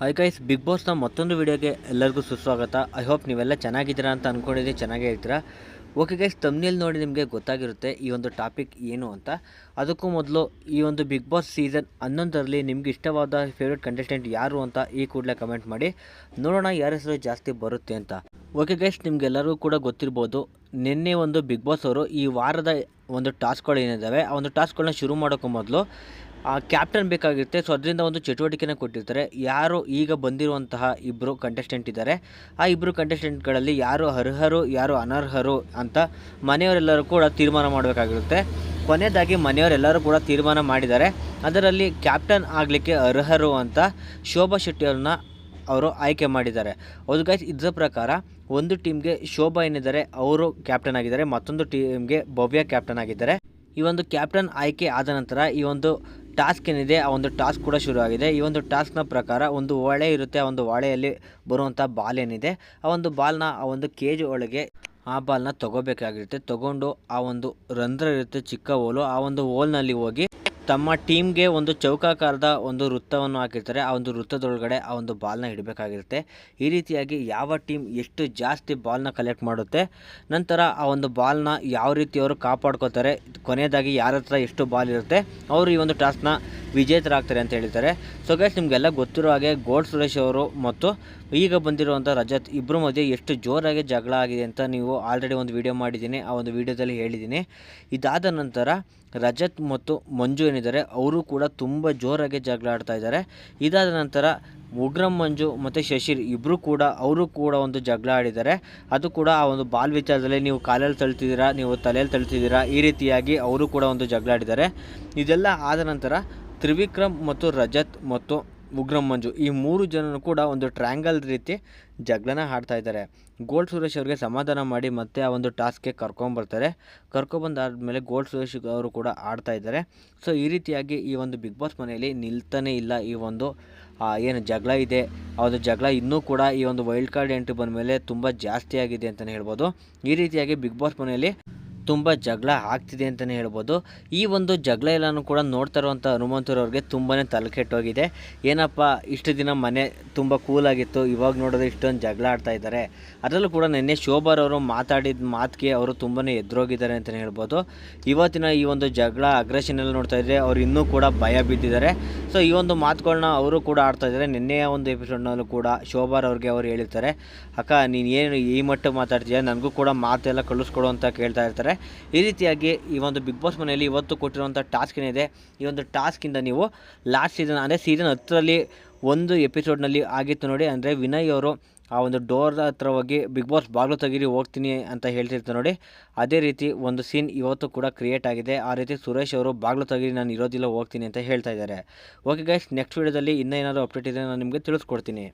Hi guys big ಬಾಸ್ನ ಮತ್ತೊಂದು ವಿಡಿಯೋಗೆ ಎಲ್ಲರಿಗೂ ಸುಸ್ವಾಗತ. ಐ ಹೋಪ್ ನೀವೆಲ್ಲ ಚೆನ್ನಾಗಿದ್ದೀರಾ ಅಂತ ಅಂದ್ಕೊಂಡಿದ್ದೆ ಚೆನ್ನಾಗೇ ಇರ್ತೀರಾ ಓಕೆ ಗೈಸ್ ತಮ್ಮನೇಲಿ ನೋಡಿ ನಿಮಗೆ ಗೊತ್ತಾಗಿರುತ್ತೆ ಈ ಒಂದು ಟಾಪಿಕ್ ಏನು ಅಂತ. ಅದಕ್ಕೂ ಮೊದಲು ಈ ಒಂದು ಬಿಗ್ ಬಾಸ್ ಸೀಸನ್ ಹನ್ನೊಂದರಲ್ಲಿ ನಿಮ್ಗೆ ಇಷ್ಟವಾದ ಫೇವ್ರೆಟ್ ಕಂಟೆಸ್ಟೆಂಟ್ ಯಾರು ಅಂತ ಈ ಕೂಡಲೇ ಕಮೆಂಟ್ ಮಾಡಿ. ನೋಡೋಣ ಯಾರ ಹೆಸರು ಜಾಸ್ತಿ ಬರುತ್ತೆ ಅಂತ. ಓಕೆ ಗೈಸ್ ನಿಮಗೆಲ್ಲರಿಗೂ ಕೂಡ ಗೊತ್ತಿರ್ಬೋದು, ನಿನ್ನೆ ಒಂದು ಬಿಗ್ ಬಾಸ್ ಅವರು ಈ ವಾರದ ಒಂದು ಟಾಸ್ಕ್ಗಳು ಏನಿದ್ದಾವೆ, ಆ ಒಂದು ಟಾಸ್ಕ್ಗಳನ್ನ ಶುರು ಮಾಡೋಕ್ಕೂ ಮೊದಲು ಕ್ಯಾಪ್ಟನ್ ಬೇಕಾಗಿರುತ್ತೆ. ಸೊ ಅದರಿಂದ ಒಂದು ಚಟುವಟಿಕೆನ ಕೊಟ್ಟಿರ್ತಾರೆ. ಯಾರು ಈಗ ಬಂದಿರುವಂತಹ ಇಬ್ಬರು ಕಂಟೆಸ್ಟೆಂಟ್ ಇದ್ದಾರೆ. ಆ ಇಬ್ಬರು ಕಂಟೆಸ್ಟೆಂಟ್ಗಳಲ್ಲಿ ಯಾರು ಅರ್ಹರು, ಯಾರು ಅನರ್ಹರು ಅಂತ ಮನೆಯವರೆಲ್ಲರೂ ಕೂಡ ತೀರ್ಮಾನ ಮಾಡಬೇಕಾಗಿರುತ್ತೆ. ಕೊನೆಯದಾಗಿ ಮನೆಯವರೆಲ್ಲರೂ ಕೂಡ ತೀರ್ಮಾನ ಮಾಡಿದ್ದಾರೆ. ಅದರಲ್ಲಿ ಕ್ಯಾಪ್ಟನ್ ಆಗಲಿಕ್ಕೆ ಅರ್ಹರು ಅಂತ ಶೋಭಾ ಶೆಟ್ಟಿಯವ್ರನ್ನ ಅವರು ಆಯ್ಕೆ ಮಾಡಿದ್ದಾರೆ. ಹೌದು ಗೈಸ್ ಇದರ ಪ್ರಕಾರ ಒಂದು ಟೀಮ್ಗೆ ಶೋಭಾ ಏನಿದ್ದಾರೆ, ಅವರು ಕ್ಯಾಪ್ಟನ್ ಆಗಿದ್ದಾರೆ. ಮತ್ತೊಂದು ಟೀಮ್ಗೆ ಭವ್ಯ ಕ್ಯಾಪ್ಟನ್ ಆಗಿದ್ದಾರೆ. ಈ ಒಂದು ಕ್ಯಾಪ್ಟನ್ ಆಯ್ಕೆ ಆದ ನಂತರ ಈ ಒಂದು ಟಾಸ್ಕ್ ಏನಿದೆ, ಆ ಒಂದು ಟಾಸ್ಕ್ ಕೂಡ ಶುರು ಆಗಿದೆ. ಈ ಒಂದು ಟಾಸ್ಕ್ನ ಪ್ರಕಾರ ಒಂದು ಹೊಳೆ ಇರುತ್ತೆ, ಆ ಒಂದು ಹೊಳೆಯಲ್ಲಿ ಬರುವಂಥ ಬಾಲ್ ಏನಿದೆ, ಆ ಒಂದು ಬಾಲ್ನ, ಆ ಒಂದು ಕೇಜ್ ಒಳಗೆ ಆ ಬಾಲ್ನ ತಗೋಬೇಕಾಗಿರುತ್ತೆ. ತಗೊಂಡು ಆ ಒಂದು ರಂಧ್ರ ಇರುತ್ತೆ ಚಿಕ್ಕ ಹೋಲು, ಆ ಒಂದು ಹೋಲ್ನಲ್ಲಿ ಹೋಗಿ ತಮ್ಮ ಟೀಮ್ಗೆ ಒಂದು ಚೌಕಾಕಾರದ ಒಂದು ವೃತ್ತವನ್ನು ಹಾಕಿರ್ತಾರೆ. ಆ ಒಂದು ವೃತ್ತದೊಳಗಡೆ ಆ ಒಂದು ಬಾಲ್ನ ಇಡಬೇಕಾಗಿರುತ್ತೆ ಈ ರೀತಿಯಾಗಿ ಯಾವ ಟೀಮ್ ಎಷ್ಟು ಜಾಸ್ತಿ ಬಾಲ್ನ ಕಲೆಕ್ಟ್ ಮಾಡುತ್ತೆ, ನಂತರ ಆ ಒಂದು ಬಾಲ್ನ ಯಾವ ರೀತಿ ಅವರು ಕಾಪಾಡ್ಕೋತಾರೆ, ಕೊನೆಯದಾಗಿ ಯಾರ ಹತ್ರ ಎಷ್ಟು ಬಾಲ್ ಇರುತ್ತೆ, ಅವರು ಈ ಒಂದು ಟಾಸ್ಕ್ನ ವಿಜೇತರಾಗ್ತಾರೆ ಅಂತ ಹೇಳ್ತಾರೆ ಸೊ ಗೈಸ್ ನಿಮಗೆಲ್ಲ ಗೊತ್ತಿರೋ ಹಾಗೆ ಗೋಲ್ಡ್ ಸುರೇಶ್ ಅವರು ಮತ್ತು ಈಗ ಬಂದಿರುವಂಥ ರಜತ್ ಇಬ್ಬರ ಮಧ್ಯೆ ಎಷ್ಟು ಜೋರಾಗಿ ಜಗಳ ಆಗಿದೆ ಅಂತ ನೀವು ಆಲ್ರೆಡಿ ಒಂದು ವಿಡಿಯೋ ಮಾಡಿದ್ದೀನಿ, ಆ ಒಂದು ವಿಡಿಯೋದಲ್ಲಿ ಹೇಳಿದ್ದೀನಿ. ಇದಾದ ನಂತರ ರಜತ್ ಮತ್ತು ಮಂಜು ಏನಿದ್ದಾರೆ, ಅವರು ಕೂಡ ತುಂಬ ಜೋರಾಗಿ ಜಗಳ ಆಡ್ತಾ ಇದ್ದಾರೆ. ಇದಾದ ನಂತರ ಉಗ್ರಂ ಮಂಜು ಮತ್ತು ಶಶಿರ್ ಇಬ್ಬರು ಕೂಡ, ಅವರು ಕೂಡ ಒಂದು ಜಗಳ ಆಡಿದ್ದಾರೆ. ಅದು ಕೂಡ ಆ ಒಂದು ಬಾಲ್ ವಿಚಾರದಲ್ಲಿ ನೀವು ಕಾಲಲ್ಲಿ ತಳ್ತಿದ್ದೀರಾ, ನೀವು ತಲೆಯಲ್ಲಿ ತಳ್ತಿದ್ದೀರಾ, ಈ ರೀತಿಯಾಗಿ ಅವರು ಕೂಡ ಒಂದು ಜಗಳ ಆಡಿದ್ದಾರೆ. ಇದೆಲ್ಲ ಆದ ನಂತರ ತ್ರಿವಿಕ್ರಮ್ ಮತ್ತು ರಜತ್ ಮತ್ತು ಉಗ್ರಂ ಮಂಜು. ಈ ಮೂರು ಜನರು ಕೂಡ ಒಂದು ಟ್ರ್ಯಾಂಗಲ್ ರೀತಿ ಜಗಳನ ಆಡ್ತಾ ಇದ್ದಾರೆ. ಗೋಲ್ಡ್ ಸುರೇಶ್ ಅವರಿಗೆ ಸಮಾಧಾನ ಮಾಡಿ ಮತ್ತೆ ಆ ಒಂದು ಟಾಸ್ಕ್ಗೆ ಕರ್ಕೊಂಬರ್ತಾರೆ ಮೇಲೆ ಗೋಲ್ಡ್ ಸುರೇಶ್ ಅವರು ಕೂಡ ಆಡ್ತಾ ಇದ್ದಾರೆ. ಸೊ, ಈ ರೀತಿಯಾಗಿ ಈ ಒಂದು ಬಿಗ್ ಬಾಸ್ ಮನೆಯಲ್ಲಿ ನಿಲ್ತಾನೇ ಇಲ್ಲ ಈ ಒಂದು ಏನು ಜಗಳ ಇದೆ. ಆ ಒಂದು ಜಗಳ ಇನ್ನೂ ಕೂಡ ಈ ಒಂದು ವೈಲ್ಡ್ ಕಾರ್ಡ್ ಎಂಟ್ರಿ ಬಂದ ಮೇಲೆ ತುಂಬ ಜಾಸ್ತಿ ಆಗಿದೆ ಅಂತಲೇ ಹೇಳ್ಬೋದು. ಈ ರೀತಿಯಾಗಿ ಬಿಗ್ ಬಾಸ್ ಮನೆಯಲ್ಲಿ ತುಂಬ ಜಗಳ ಆಗ್ತಿದೆ ಅಂತಲೇ ಹೇಳ್ಬೋದು. ಈ ಒಂದು ಜಗಳ ಎಲ್ಲನೂ ಕೂಡ ನೋಡ್ತಾ ಇರುವಂಥ ಹನುಮಂತರವ್ರಿಗೆ ತುಂಬಾ ತಲೆಕೆಟ್ಟೋಗಿದೆ. ಏನಪ್ಪ, ಇಷ್ಟು ದಿನ ಮನೆ ತುಂಬ ಕೂಲಾಗಿತ್ತು ಇವಾಗ ನೋಡಿದ್ರೆ ಇಷ್ಟೊಂದು ಜಗಳ ಆಡ್ತಾ ಇದ್ದಾರೆ. ಅದರಲ್ಲೂ ಕೂಡ ನಿನ್ನೆ ಶೋಭಾರವರು ಮಾತಾಡಿದ ಮಾತಿಗೆ ಅವರು ತುಂಬಾ ಎದುರೋಗಿದ್ದಾರೆ ಅಂತಲೇ ಹೇಳ್ಬೋದು. ಇವತ್ತಿನ ಈ ಒಂದು ಜಗಳ ಅಗ್ರೆಷನ್ ಎಲ್ಲ ನೋಡ್ತಾ ಇದ್ದರೆ ಅವ್ರು ಇನ್ನೂ ಕೂಡ ಭಯ ಬಿದ್ದಿದ್ದಾರೆ. ಸೊ ಈ ಒಂದು ಮಾತುಗಳನ್ನ ಅವರು ಕೂಡ ಆಡ್ತಾ ಇದ್ದಾರೆ. ನಿನ್ನೆಯ ಒಂದು ಎಪಿಸೋಡ್ನಲ್ಲೂ ಕೂಡ ಶೋಭಾರ್ ಅವ್ರಿಗೆ ಅವರು ಹೇಳಿರ್ತಾರೆ, ಅಕ್ಕ, ನೀನು ಏನು ಈ ಮಟ್ಟ ಮಾತಾಡ್ತೀಯ? ನನಗೂ ಕೂಡ ಮಾತೆಲ್ಲ ಕಳಿಸ್ಕೊಡು ಅಂತ ಕೇಳ್ತಾ ಇರ್ತಾರೆ. ಈ ರೀತಿಯಾಗಿ ಈ ಒಂದು ಬಿಗ್ ಬಾಸ್ ಮನೆಯಲ್ಲಿ ಇವತ್ತು ಕೊಟ್ಟಿರುವಂಥ ಟಾಸ್ಕ್ ಏನಿದೆ, ಈ ಒಂದು ಟಾಸ್ಕಿಂದ ನೀವು ಲಾಸ್ಟ್ ಸೀಸನ್ ಅಂದರೆ ಸೀಸನ್ ಹತ್ತರಲ್ಲಿ ಒಂದು ಎಪಿಸೋಡ್ನಲ್ಲಿ ಆಗಿತ್ತು ನೋಡಿ, ಅಂದರೆ ವಿನಯ್ ಅವರು ಆ ಒಂದು ಡೋರ್ ಹತ್ರ ಹೋಗಿ ಬಿಗ್ ಬಾಸ್ ಬಾಗಿಲು ತೆಗೀರಿ, ಹೋಗ್ತೀನಿ ಅಂತ ಹೇಳ್ತಿರ್ತಾರೆ ನೋಡಿ. ಅದೇ ರೀತಿ ಒಂದು ಸೀನ್ ಇವತ್ತು ಕೂಡ ಕ್ರಿಯೇಟ್ ಆಗಿದೆ. ಆ ರೀತಿ ಸುರೇಶ್ ಅವರು ಬಾಗಿಲು ತೆಗೀರಿ, ನಾನು ಇರೋದಿಲ್ಲ, ಹೋಗ್ತೀನಿ ಅಂತ ಹೇಳ್ತಾ ಇದ್ದಾರೆ. ಓಕೆ ಗೈಸ್ ನೆಕ್ಸ್ಟ್ ವೀಡಿಯೋದಲ್ಲಿ ಇನ್ನೂ ಏನಾದರೂ ಅಪ್ಡೇಟ್ ಇದೆ ನಾನು ನಿಮಗೆ ತಿಳಿಸ್ಕೊಡ್ತೀನಿ.